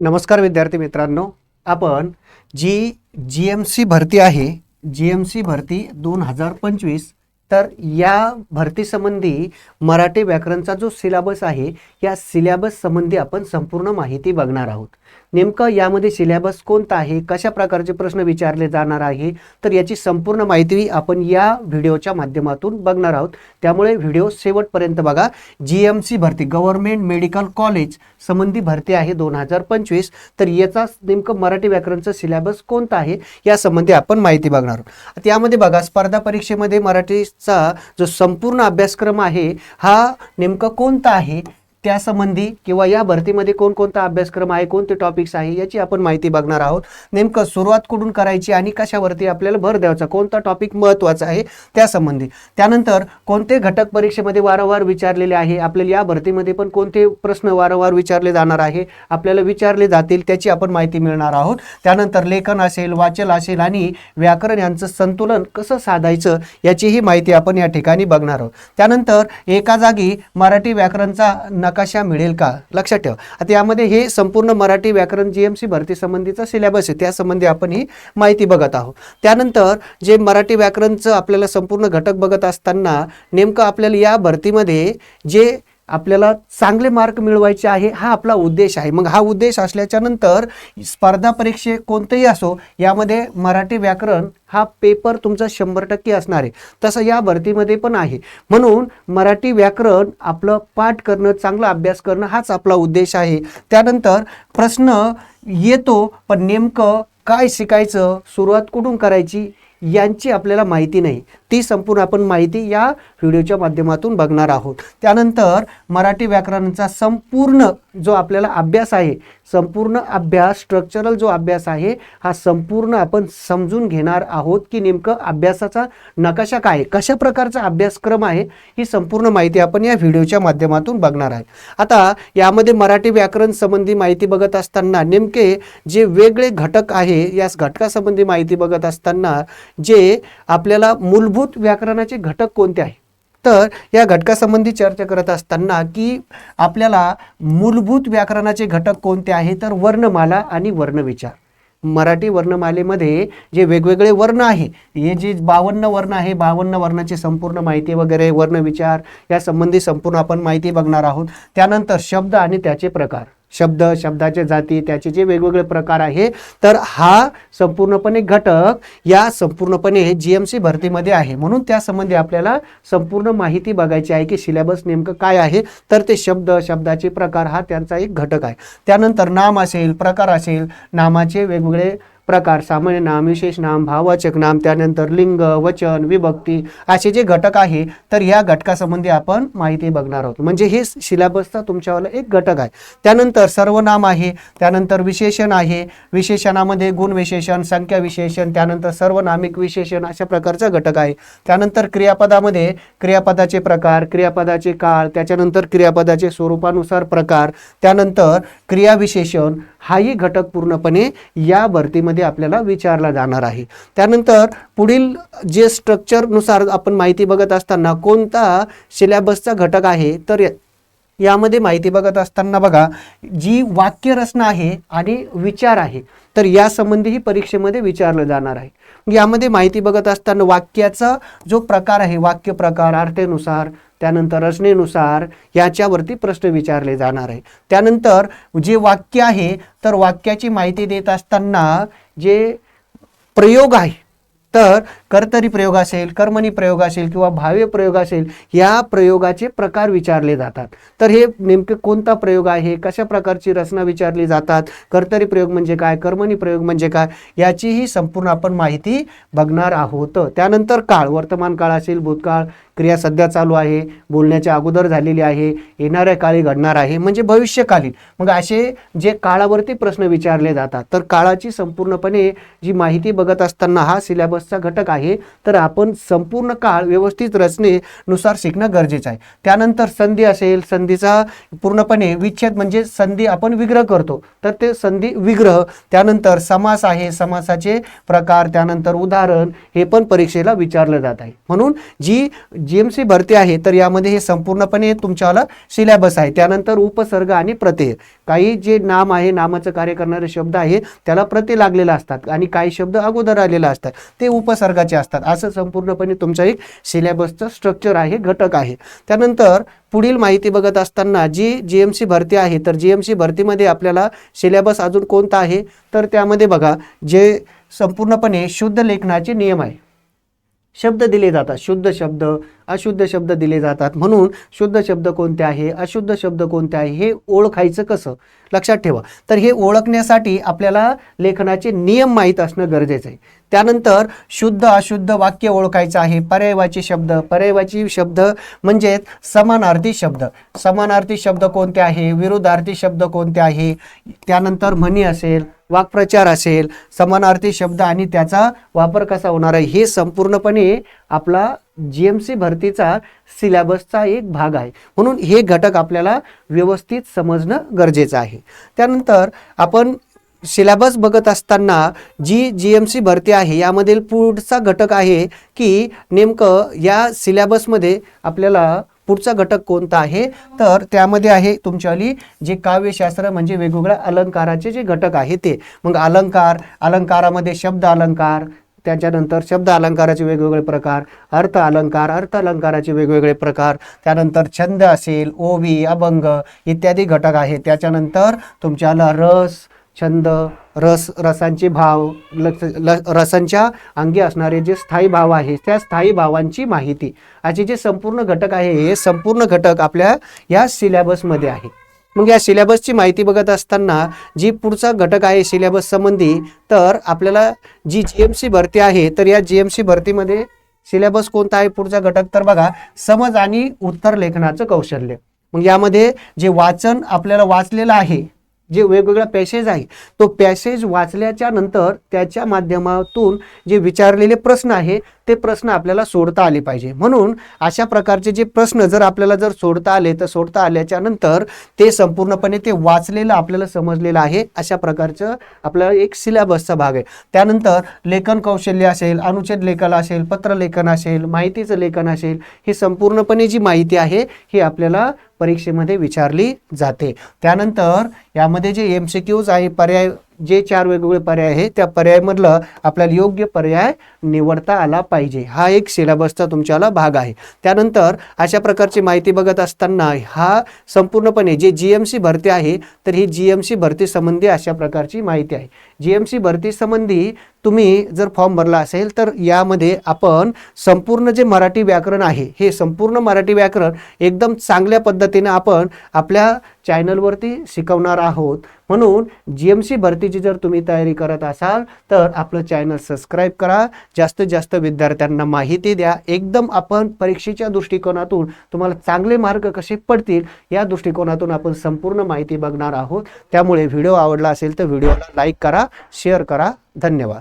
नमस्कार विद्यार्थी मित्रांनो. आपण जी जी एम सी भरती आहे जी एम सी भरती दोन हजार पंचवीस तर या भरतीसंबंधी मराठी व्याकरणचा जो सिलेबस आहे या सिलेबस संबंधी आपण संपूर्ण माहिती बघणार आहोत. नेमकं यामध्ये सिलेबस कोणता आहे कशा प्रकारचे प्रश्न विचारले जाणार आहे तर याची संपूर्ण माहिती आपण या व्हिडिओच्या माध्यमातून बघणार आहोत. त्यामुळे व्हिडिओ शेवटपर्यंत बघा. जी एम सी भरती गव्हर्नमेंट मेडिकल कॉलेज संबंधी भरती आहे दोन हजार पंचवीस. तर याचा नेमकं मराठी व्याकरणचं सिलेबस कोणता आहे यासंबंधी आपण माहिती बघणार आहोत. त्यामध्ये बघा स्पर्धा परीक्षेमध्ये मराठी चा जो संपूर्ण अभ्यासक्रम आहे हा नेमका कोणता आहे? त्यासंबंधी किंवा या भरतीमध्ये कोणकोणता अभ्यासक्रम आहे कोणते टॉपिक्स आहे याची आपण माहिती बघणार आहोत. नेमकं सुरुवात कुठून करायची आणि कशावरती आपल्याला भर द्यायचा कोणता टॉपिक महत्त्वाचा आहे त्यासंबंधी. त्यानंतर कोणते घटक परीक्षेमध्ये वारंवार विचारलेले आहे आपल्याला या भरतीमध्ये पण कोणते प्रश्न वारंवार विचारले जाणार आहे आपल्याला विचारले जातील त्याची आपण माहिती मिळणार आहोत. त्यानंतर लेखन असेल वाचन असेल आणि व्याकरण यांचं संतुलन कसं साधायचं याचीही माहिती आपण या ठिकाणी बघणार आहोत. त्यानंतर एका जागी मराठी व्याकरणचा नकाशा मिळेल का? लक्षात ठेवा. आता यामध्ये हे संपूर्ण मराठी व्याकरण जी एम सी भरती संबंधीचा सिलेबस आहे. त्यासंबंधी आपण ही माहिती बघत आहोत. त्यानंतर जे मराठी व्याकरणचं आपल्याला संपूर्ण घटक बघत असताना नेमकं आपल्याला या भरतीमध्ये जे आपल्याला चांगले मार्क मिळवायचे आहे हा आपला उद्देश आहे. मग हा उद्देश असल्याच्या नंतर स्पर्धा परीक्षे कोणतेही असो यामध्ये मराठी व्याकरण हा पेपर तुमचा शंभर टक्के असणार आहे. तसं या भरतीमध्ये पण आहे. म्हणून मराठी व्याकरण आपलं पाठ करणं चांगला अभ्यास करणं हाच आपला उद्देश आहे. त्यानंतर प्रश्न येतो पण नेमकं काय शिकायचं सुरुवात कुठून करायची यांची आपल्याला माहिती नाही. ती संपूर्ण आपण माहिती या व्हिडिओच्या माध्यमातून बघणार आहोत. त्यानंतर मराठी व्याकरणाचा संपूर्ण जो आपल्याला अभ्यास आहे संपूर्ण अभ्यास स्ट्रक्चरल जो अभ्यास आहे हा संपूर्ण आपण समजून घेणार आहोत की नेमकं अभ्यासाचा नकाशा काय आहे, कशा प्रकारचा अभ्यासक्रम आहे ही संपूर्ण माहिती आपण या व्हिडिओच्या माध्यमातून बघणार आहे. आता यामध्ये मराठी व्याकरण संबंधी माहिती बघत असताना नेमके जे वेगळे घटक आहे या घटकासंबंधी माहिती बघत असताना जे आपल्याला मूलभूत व्याकरणाचे घटक कोणते आहे? तर या घटकासंबंधी चर्चा करत असताना की आपल्याला मूलभूत व्याकरणाचे घटक कोणते आहे? तर वर्णमाला आणि वर्णविचार. मराठी वर्णमालेमध्ये जे वेगवेगळे वर्ण आहे हे जे बावन्न वर्ण आहे बावन्न वर्णाची संपूर्ण माहिती वगैरे वर्णविचार या संबंधी संपूर्ण आपण माहिती बघणार आहोत. त्यानंतर शब्द आणि त्याचे प्रकार. शब्द शब्दाचे जाती त्याचे जे वेगवेगळे प्रकार आहे तर हा संपूर्णपणे घटक या संपूर्णपणे जी एम सी भरतीमध्ये आहे. म्हणून त्यासंबंधी आपल्याला संपूर्ण माहिती बघायची आहे की सिलेबस नेमकं काय आहे. तर ते शब्द शब्दाचे प्रकार हा त्यांचा एक घटक आहे. त्यानंतर नाम असेल प्रकार असेल नामाचे वेगवेगळे प्रकार सामान्य नाम विशेष नाम भाववाचक नाम त्यानंतर लिंग वचन विभक्ती असे जे घटक आहे तर या घटकासंबंधी आपण माहिती बघणार आहोत. म्हणजे हे सिलेबसचा तुमच्यावाला एक घटक आहे. त्यानंतर सर्वनाम आहे त्यानंतर विशेषण आहे. विशेषणामध्ये गुण विशेषण संख्या विशेषण त्यानंतर सर्वनामिक विशेषण अशा प्रकारचा घटक आहे. त्यानंतर क्रियापदामध्ये क्रियापदाचे प्रकार क्रियापदाचे काळ त्याच्यानंतर क्रियापदाचे स्वरूपानुसार प्रकार त्यानंतर क्रियाविशेषण हाही घटक पूर्णपणे या भरतीमध्ये आपल्याला विचारला जाणार आहे. त्यानंतर पुढील जे स्ट्रक्चरनुसार आपण माहिती बघत असताना कोणता सिलॅबसचा घटक आहे तर यामध्ये माहिती बघत असताना बघा जी वाक्यरचना आहे आणि विचार आहे तर या संबंधीही परीक्षेमध्ये विचारलं जाणार आहे. यामध्ये माहिती बघत असताना वाक्याचा जो प्रकार आहे वाक्य प्रकार अर्थेनुसार त्यानंतर रचनेनुसार याच्यावरती प्रश्न विचारले जाणार आहे. त्यानंतर जे वाक्य आहे तर वाक्याची माहिती देत असताना जे प्रयोग आहे तर कर्तरी प्रयोग असेल कर्मणी प्रयोग असेल किंवा भाव्य प्रयोग असेल या प्रयोगाचे प्रकार विचारले जातात. तर हे नेमके कोणता प्रयोग आहे? कशा प्रकारची रचना विचारली जातात? कर्तरी प्रयोग म्हणजे काय? कर्मणी प्रयोग म्हणजे काय? याचीही संपूर्ण आपण माहिती बघणार आहोत. त्यानंतर काळ वर्तमान काळ असेल भूतकाळ क्रिया सध्या चालू आहे बोलण्याच्या अगोदर झालेली आहे येणाऱ्या काळी घडणार आहे म्हणजे भविष्यकालीन. मग असे जे काळावरती प्रश्न विचारले जातात तर काळाची संपूर्णपणे जी माहिती बघत असताना हा सिलेबसचा घटक आहे तर आपण संपूर्ण काळ व्यवस्थित रचनेनुसार शिकणं गरजेचं आहे. त्यानंतर संधी असेल संधीचा पूर्णपणे विच्छेद म्हणजे संधी आपण विग्रह करतो तर ते संधी विग्रह त्यानंतर समास आहे समासाचे प्रकार त्यानंतर उदाहरण हे पण परीक्षेला विचारलं जात आहे. म्हणून जी जी एम सी भरती आहे तर यामध्ये हे संपूर्णपणे तुमच्यावाला सिलेबस आहे. त्यानंतर उपसर्ग आणि प्रत्यय. काही जे नाम आहे नामाचं कार्य करणारे शब्द आहे त्याला प्रत्यय लागलेला असतात आणि काही शब्द अगोदर आलेला असतात. ते उपसर्गाचे असतात. असं संपूर्णपणे तुमचं एक सिलेबसचं स्ट्रक्चर आहे घटक आहे. त्यानंतर पुढील माहिती बघत असताना जी जी एम सी भरती आहे तर जी एम सी भरतीमध्ये आपल्याला सिलेबस अजून कोणता आहे? तर त्यामध्ये बघा जे संपूर्णपणे शुद्ध लेखनाचे नियम आहे. शब्द दिले जातात. शुद्ध शब्द अशुद्ध शब्द दिले जातात. म्हणून शुद्ध शब्द कोणते आहे? अशुद्ध शब्द कोणते आहे? हे ओळखायचं कसं? लक्षात ठेवा. तर हे ओळखण्यासाठी आपल्याला लेखनाचे नियम माहीत असणं गरजेचं आहे. त्यानंतर शुद्ध अशुद्ध वाक्य ओळखायचं आहे. पर्यायवाची शब्द. पर्यायवाची शब्द म्हणजेच समानार्थी शब्द. समानार्थी शब्द कोणते आहे? विरुद्धार्थी शब्द कोणते आहे? त्यानंतर म्हणी असेल वाक्प्रचार असेल समानार्थी शब्द आणि त्याचा वापर कसा होणार आहे? हे संपूर्णपणे आपला जी एम सी भरतीचा सिलेबसचा एक भाग आहे. म्हणून हे घटक आपल्याला व्यवस्थित समजणं गरजेचं आहे. त्यानंतर आपण सिलेबस बघत असताना जी जी एम सी भरती आहे यामधील पुढचा घटक आहे की नेमकं या सिलेबसमध्ये आपल्याला पुढचा घटक कोणता आहे? तर त्यामध्ये आहे तुमच्यावाली जे काव्यशास्त्र म्हणजे वेगवेगळ्या अलंकाराचे जे घटक आहे ते. मग अलंकार अलंकारामध्ये शब्द अलंकार त्याच्यानंतर शब्द अलंकाराचे वेगवेगळे प्रकार अर्थ अलंकार अर्थ अलंकाराचे वेगवेगळे प्रकार त्यानंतर छंद असेल ओवी अभंग इत्यादी घटक आहेत. त्याच्यानंतर तुमच्याला रस छंद रस रसांचे भाव लक्ष ल रसांच्या अंगी असणारे जे स्थायी भाव आहे त्या स्थायी भावांची माहिती. असे जे संपूर्ण घटक आहे हे संपूर्ण घटक आपल्या या सिलेबसमध्ये आहे मग या सिलेबसची माहिती बघत असताना जी पुढचा घटक आहे सिलेबस संबंधी तर आपल्याला जी जी एम सी भरती आहे तर या जी एम सी भरतीमध्ये सिलेबस कोणता आहे पुढचा घटक? तर बघा समज आणि उत्तर लेखनाचं कौशल्य. मग यामध्ये जे वाचन आपल्याला वाचलेलं आहे जे वेगवेगळा पॅसेज आहे तो पॅसेज वाचल्याच्या नंतर त्याच्या माध्यमातून जे विचारलेले प्रश्न आहे ते प्रश्न आपल्याला सोडता आले पाहिजे. म्हणून अशा प्रकारचे जे प्रश्न जर आपल्याला जर सोडता आले तर सोडता आल्याच्यानंतर ते संपूर्णपणे ते वाचलेलं आपल्याला समजलेलं आहे अशा प्रकारचं आपल्याला एक सिलेबसचा भाग आहे. त्यानंतर लेखन कौशल्य असेल अनुच्छेद लेखन असेल पत्रलेखन असेल माहितीचं लेखन असेल ही संपूर्णपणे जी माहिती आहे ही आपल्याला परीक्षेमध्ये विचारली जाते. त्यानंतर यामध्ये जे एम सी क्यूज आहे पर्याय जे चार वेगवेगळे पर्याय आहे त्या पर्यायमधलं आपल्याला योग्य पर्याय निवडता आला पाहिजे. हा एक सिलेबसचा तुमच्याला भाग आहे. त्यानंतर अशा प्रकारची माहिती बघत असताना हा संपूर्णपणे जे जी एम सी भरती आहे तर ही जी एम सी भरती संबंधी अशा प्रकारची माहिती आहे. जी एम सी भरती संबंधी तुम्ही जर फॉर्म भरला असेल तर यामध्ये आपण संपूर्ण जे मराठी व्याकरण आहे हे संपूर्ण मराठी व्याकरण एकदम चांगल्या पद्धतीने आपण आपल्या चॅनलवरती शिकवणार आहोत. म्हणून जी एम सी भरतीची जर तुम्ही तयारी करत असाल तर आपलं चॅनल सबस्क्राईब करा. जास्तीत जास्त विद्यार्थ्यांना माहिती द्या. एकदम आपण परीक्षेच्या दृष्टिकोनातून तुम्हाला चांगले मार्क कसे पडतील या दृष्टिकोनातून आपण संपूर्ण माहिती बघणार आहोत. त्यामुळे व्हिडिओ आवडला असेल तर व्हिडिओला लाईक करा शेअर करा. धन्यवाद.